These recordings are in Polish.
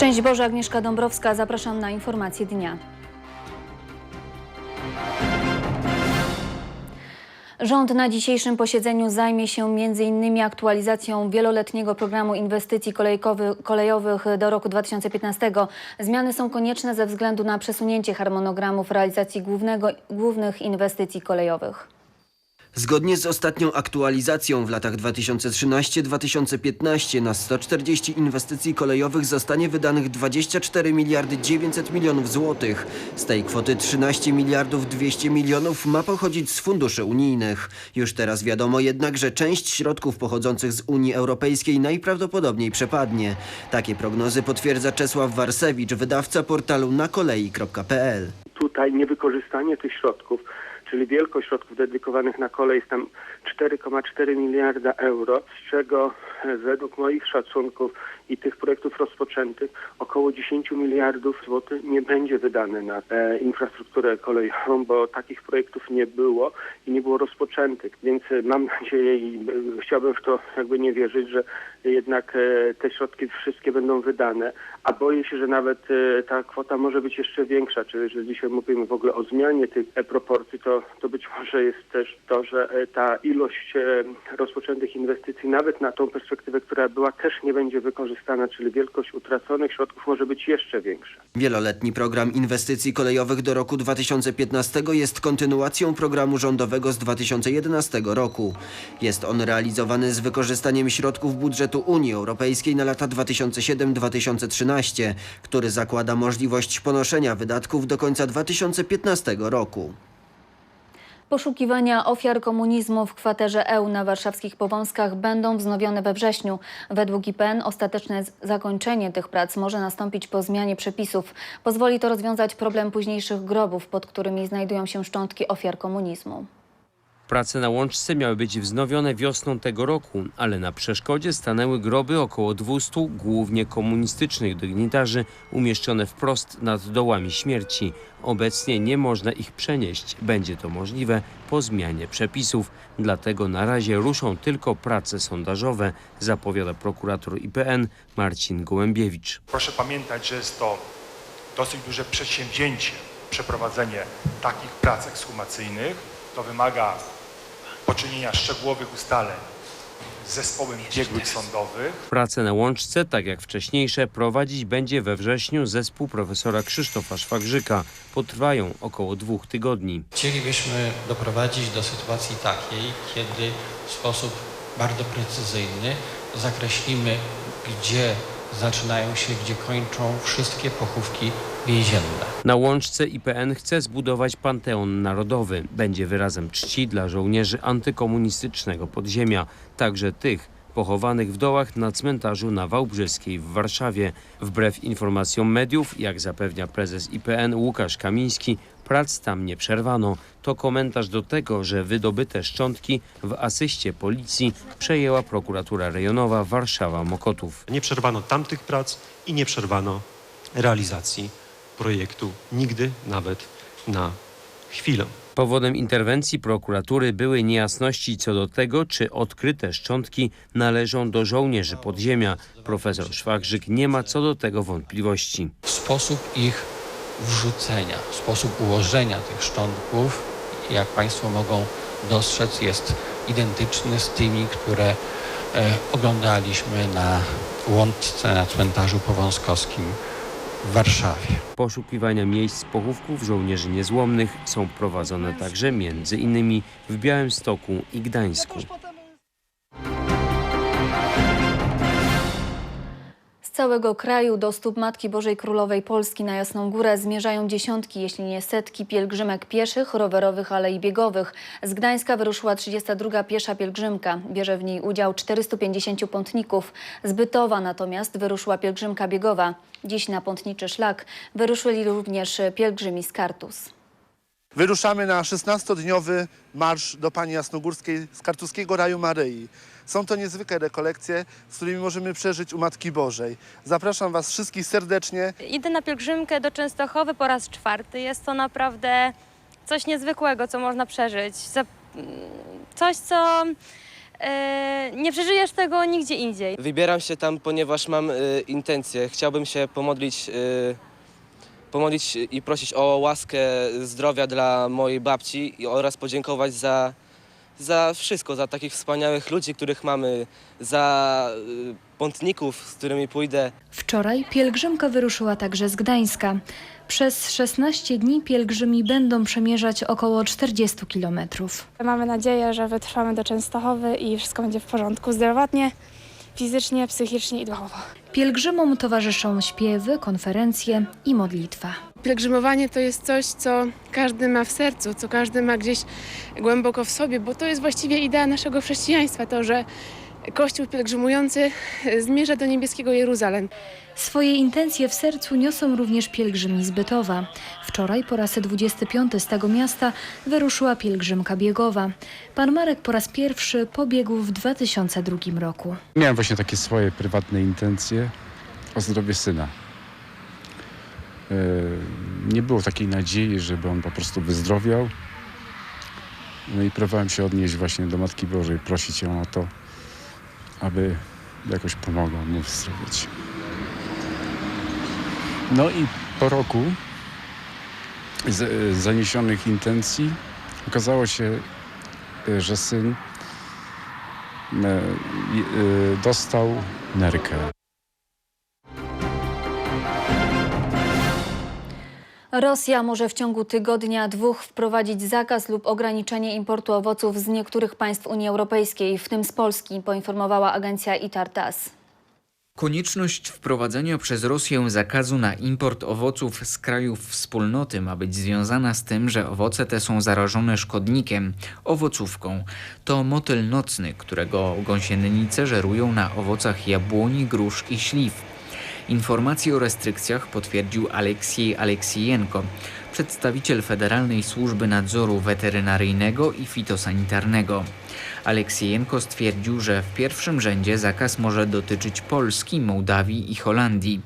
Szczęść Boże, Agnieszka Dąbrowska, zapraszam na informacje dnia. Rząd na dzisiejszym posiedzeniu zajmie się m.in. aktualizacją wieloletniego programu inwestycji kolejowych do roku 2015. Zmiany są konieczne ze względu na przesunięcie harmonogramów realizacji głównego, głównych inwestycji kolejowych. Zgodnie z ostatnią aktualizacją w latach 2013-2015 na 140 inwestycji kolejowych zostanie wydanych 24 miliardy 900 milionów złotych. Z tej kwoty 13 miliardów 200 milionów ma pochodzić z funduszy unijnych. Już teraz wiadomo jednak, że część środków pochodzących z Unii Europejskiej najprawdopodobniej przepadnie. Takie prognozy potwierdza Czesław Warsewicz, wydawca portalu nakolei.pl. tutaj niewykorzystanie tych środków, czyli wielkość środków dedykowanych na kolej jest tam 4,4 miliarda euro, z czego e, według moich szacunków i tych projektów rozpoczętych około 10 miliardów złotych nie będzie wydane na e, infrastrukturę kolejową, bo takich projektów nie było i nie było rozpoczętych. Więc e, mam nadzieję i e, chciałbym w to jakby nie wierzyć, że jednak e, te środki wszystkie będą wydane, a boję się, że nawet ta kwota może być jeszcze większa, czyli że dzisiaj mówimy w ogóle o zmianie tych proporcji, to, to być może jest też to, że ta ilość e, rozpoczętych inwestycji nawet na tą perspektywę, która była, też nie będzie wykorzystana, czyli wielkość utraconych środków może być jeszcze większa. Wieloletni program inwestycji kolejowych do roku 2015 jest kontynuacją programu rządowego z 2011 roku. Jest on realizowany z wykorzystaniem środków budżetu Unii Europejskiej na lata 2007-2013, który zakłada możliwość ponoszenia wydatków do końca 2015 roku. Poszukiwania ofiar komunizmu w kwaterze EU na warszawskich Powązkach będą wznowione we wrześniu. Według IPN ostateczne zakończenie tych prac może nastąpić po zmianie przepisów. Pozwoli to rozwiązać problem późniejszych grobów, pod którymi znajdują się szczątki ofiar komunizmu. Prace na łączce miały być wznowione wiosną tego roku, ale na przeszkodzie stanęły groby około 200 głównie komunistycznych dygnitarzy umieszczone wprost nad dołami śmierci. Obecnie nie można ich przenieść. Będzie to możliwe po zmianie przepisów. Dlatego na razie ruszą tylko prace sondażowe, zapowiada prokurator IPN Marcin Gołębiewicz. Proszę pamiętać, że jest to dosyć duże przedsięwzięcie, przeprowadzenie takich prac ekshumacyjnych. To wymaga poczynienia szczegółowych ustaleń z zespołem biegłych sądowych. Prace na łączce, tak jak wcześniejsze, prowadzić będzie we wrześniu zespół profesora Krzysztofa Szwagrzyka. Potrwają około dwóch tygodni. Chcielibyśmy doprowadzić do sytuacji takiej, kiedy w sposób bardzo precyzyjny zakreślimy, gdzie zaczynają się, gdzie kończą wszystkie pochówki Na łączce IPN chce zbudować Panteon Narodowy. Będzie wyrazem czci dla żołnierzy antykomunistycznego podziemia, także tych pochowanych w dołach na cmentarzu na Wałbrzyskiej w Warszawie. Wbrew informacjom mediów, jak zapewnia prezes IPN Łukasz Kamiński, prac tam nie przerwano. To komentarz do tego, że wydobyte szczątki w asyście policji przejęła prokuratura rejonowa Warszawa-Mokotów. Nie przerwano tamtych prac i nie przerwano realizacji projektu nigdy, nawet na chwilę. Powodem interwencji prokuratury były niejasności co do tego, czy odkryte szczątki należą do żołnierzy podziemia. Profesor Szwagrzyk nie ma co do tego wątpliwości. Sposób ich wrzucenia, sposób ułożenia tych szczątków, jak Państwo mogą dostrzec, jest identyczny z tymi, które e, oglądaliśmy na łączce na cmentarzu powązkowskim w Warszawie. Poszukiwania miejsc pochówków żołnierzy niezłomnych są prowadzone także między innymi w Białymstoku i Gdańsku. Z całego kraju do stóp Matki Bożej Królowej Polski na Jasną Górę zmierzają dziesiątki, jeśli nie setki pielgrzymek pieszych, rowerowych, ale i biegowych. Z Gdańska wyruszyła 32. piesza pielgrzymka. Bierze w niej udział 450 pątników. Z Bytowa natomiast wyruszyła pielgrzymka biegowa. Dziś na pątniczy szlak wyruszyli również pielgrzymi z Kartus. Wyruszamy na 16-dniowy marsz do Pani Jasnogórskiej z Kartuskiego Raju Maryi. Są to niezwykłe rekolekcje, z którymi możemy przeżyć u Matki Bożej. Zapraszam Was wszystkich serdecznie. Idę na pielgrzymkę do Częstochowy po raz czwarty. Jest to naprawdę coś niezwykłego, co można przeżyć. Coś, co e, nie przeżyjesz tego nigdzie indziej. Wybieram się tam, ponieważ mam y, intencję. Chciałbym się pomodlić, y, pomodlić i prosić o łaskę zdrowia dla mojej babci i oraz podziękować za, za wszystko, za takich wspaniałych ludzi, których mamy, za y, pątników, z którymi pójdę. Wczoraj pielgrzymka wyruszyła także z Gdańska. Przez 16 dni pielgrzymi będą przemierzać około 40 kilometrów. Mamy nadzieję, że wytrwamy do Częstochowy i wszystko będzie w porządku zdrowotnie, fizycznie, psychicznie i duchowo. Pielgrzymom towarzyszą śpiewy, konferencje i modlitwa. Pielgrzymowanie to jest coś, co każdy ma w sercu, co każdy ma gdzieś głęboko w sobie, bo to jest właściwie idea naszego chrześcijaństwa, to, że Kościół pielgrzymujący zmierza do niebieskiego Jeruzalem. Swoje intencje w sercu niosą również pielgrzymi z Bytowa. Wczoraj po raz 25 z tego miasta wyruszyła pielgrzymka biegowa. Pan Marek po raz pierwszy pobiegł w 2002 roku. Miałem właśnie takie swoje prywatne intencje o zdrowie syna. E, Nie było takiej nadziei, żeby on po prostu wyzdrowiał. No i próbowałem się odnieść właśnie do Matki Bożej, prosić ją o to, aby jakoś pomogła mu wyzdrowieć. No i po roku z, zaniesionych intencji okazało się, e, że syn e, e, dostał nerkę. Rosja może w ciągu tygodnia, dwóch wprowadzić zakaz lub ograniczenie importu owoców z niektórych państw Unii Europejskiej, w tym z Polski, poinformowała agencja ITAR-TASS. Konieczność wprowadzenia przez Rosję zakazu na import owoców z krajów wspólnoty ma być związana z tym, że owoce te są zarażone szkodnikiem, owocówką. To motyl nocny, którego gąsienice żerują na owocach jabłoni, grusz i śliw. Informacje o restrykcjach potwierdził Aleksiej Aleksijenko, przedstawiciel Federalnej Służby Nadzoru Weterynaryjnego i Fitosanitarnego. Aleksijenko stwierdził, że w pierwszym rzędzie zakaz może dotyczyć Polski, Mołdawii i Holandii.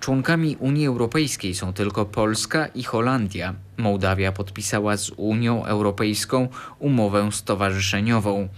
Członkami Unii Europejskiej są tylko Polska i Holandia. Mołdawia podpisała z Unią Europejską umowę stowarzyszeniową.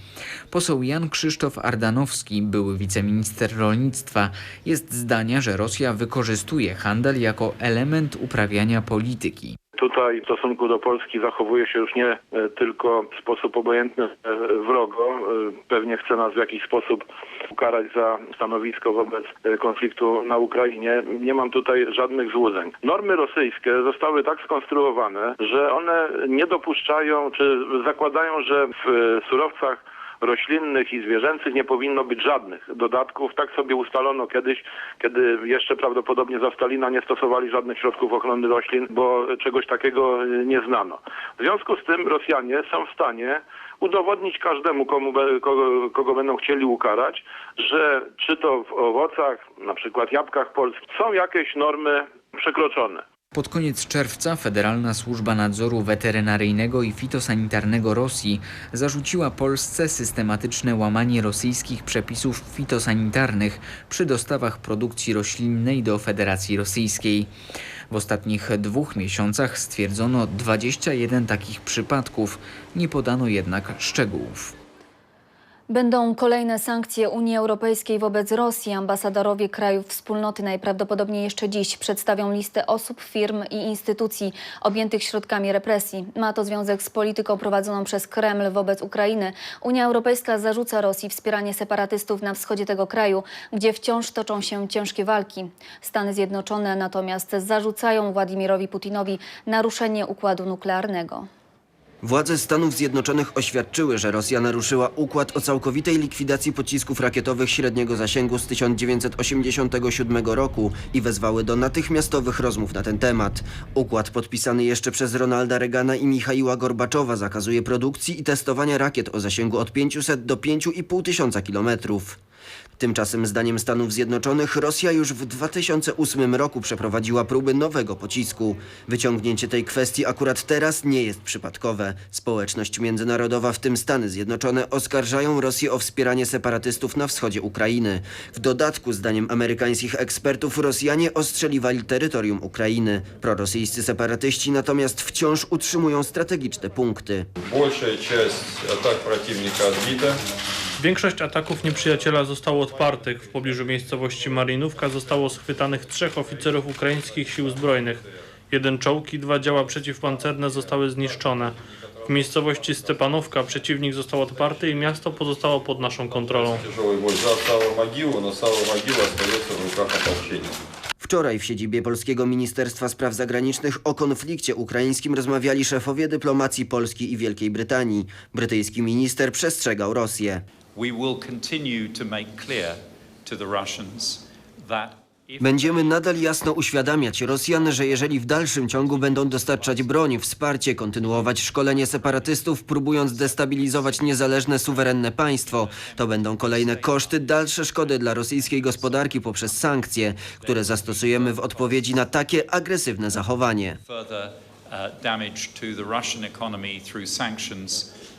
Poseł Jan Krzysztof Ardanowski, były wiceminister rolnictwa, jest zdania, że Rosja wykorzystuje handel jako element uprawiania polityki. Tutaj w stosunku do Polski zachowuje się już nie e, tylko w sposób obojętny e, wrogo, e, pewnie chce nas w jakiś sposób ukarać za stanowisko wobec konfliktu na Ukrainie. Nie mam tutaj żadnych złudzeń. Normy rosyjskie zostały tak skonstruowane, że one nie dopuszczają, czy zakładają, że w surowcach roślinnych i zwierzęcych nie powinno być żadnych dodatków. Tak sobie ustalono kiedyś, kiedy jeszcze prawdopodobnie za Stalina nie stosowali żadnych środków ochrony roślin, bo czegoś takiego y, nie znano. W związku z tym Rosjanie są w stanie udowodnić każdemu, komu, kogo, kogo będą chcieli ukarać, że czy to w owocach, na przykład jabłkach polskich, są jakieś normy przekroczone. Pod koniec czerwca Federalna Służba Nadzoru Weterynaryjnego i Fitosanitarnego Rosji zarzuciła Polsce systematyczne łamanie rosyjskich przepisów fitosanitarnych przy dostawach produkcji roślinnej do Federacji Rosyjskiej. W ostatnich dwóch miesiącach stwierdzono 21 takich przypadków, nie podano jednak szczegółów. Będą kolejne sankcje Unii Europejskiej wobec Rosji. Ambasadorowie krajów wspólnoty najprawdopodobniej jeszcze dziś przedstawią listę osób, firm i instytucji objętych środkami represji. Ma to związek z polityką prowadzoną przez Kreml wobec Ukrainy. Unia Europejska zarzuca Rosji wspieranie separatystów na wschodzie tego kraju, gdzie wciąż toczą się ciężkie walki. Stany Zjednoczone natomiast zarzucają Władimirowi Putinowi naruszenie układu nuklearnego. Władze Stanów Zjednoczonych oświadczyły, że Rosja naruszyła układ o całkowitej likwidacji pocisków rakietowych średniego zasięgu z 1987 roku i wezwały do natychmiastowych rozmów na ten temat. Układ podpisany jeszcze przez Ronalda Reagana i Michaiła Gorbaczowa zakazuje produkcji i testowania rakiet o zasięgu od 500 do 5,5 tysiąca kilometrów. Tymczasem zdaniem Stanów Zjednoczonych Rosja już w 2008 roku przeprowadziła próby nowego pocisku. Wyciągnięcie tej kwestii akurat teraz nie jest przypadkowe. Społeczność międzynarodowa, w tym Stany Zjednoczone, oskarżają Rosję o wspieranie separatystów na wschodzie Ukrainy. W dodatku, zdaniem amerykańskich ekspertów, Rosjanie ostrzeliwali terytorium Ukrainy. Prorosyjscy separatyści natomiast wciąż utrzymują strategiczne punkty. Большая часть атак противника отбита. Większość ataków nieprzyjaciela zostało odpartych. W pobliżu miejscowości Marinówka zostało schwytanych trzech oficerów ukraińskich sił zbrojnych. Jeden czołg i dwa działa przeciwpancerne zostały zniszczone. W miejscowości Stepanówka przeciwnik został odparty i miasto pozostało pod naszą kontrolą. Wczoraj w siedzibie Polskiego Ministerstwa Spraw Zagranicznych o konflikcie ukraińskim rozmawiali szefowie dyplomacji Polski i Wielkiej Brytanii. Brytyjski minister przestrzegał Rosję. We will continue to make clear to the Russians that Będziemy nadal jasno uświadamiać Rosjan, że jeżeli w dalszym ciągu będą dostarczać broń, wsparcie, kontynuować szkolenie separatystów, próbując destabilizować niezależne, suwerenne państwo, to będą kolejne koszty, dalsze szkody dla rosyjskiej gospodarki poprzez sankcje, które zastosujemy w odpowiedzi na takie agresywne zachowanie. Uh,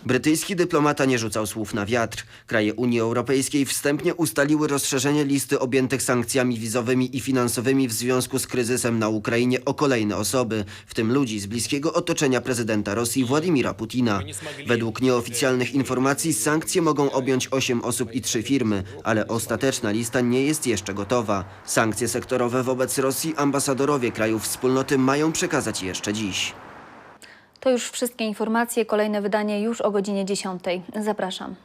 Brytyjski dyplomata nie rzucał słów na wiatr. Kraje Unii Europejskiej wstępnie ustaliły rozszerzenie listy objętych sankcjami wizowymi i finansowymi w związku z kryzysem na Ukrainie o kolejne osoby, w tym ludzi z bliskiego otoczenia prezydenta Rosji Władimira Putina. Według nieoficjalnych informacji sankcje mogą objąć 8 osób i 3 firmy, ale ostateczna lista nie jest jeszcze gotowa. Sankcje sektorowe wobec Rosji ambasadorowie krajów wspólnoty mają przekazać jeszcze dziś. To już wszystkie informacje. Kolejne wydanie już o godzinie 10. Zapraszam.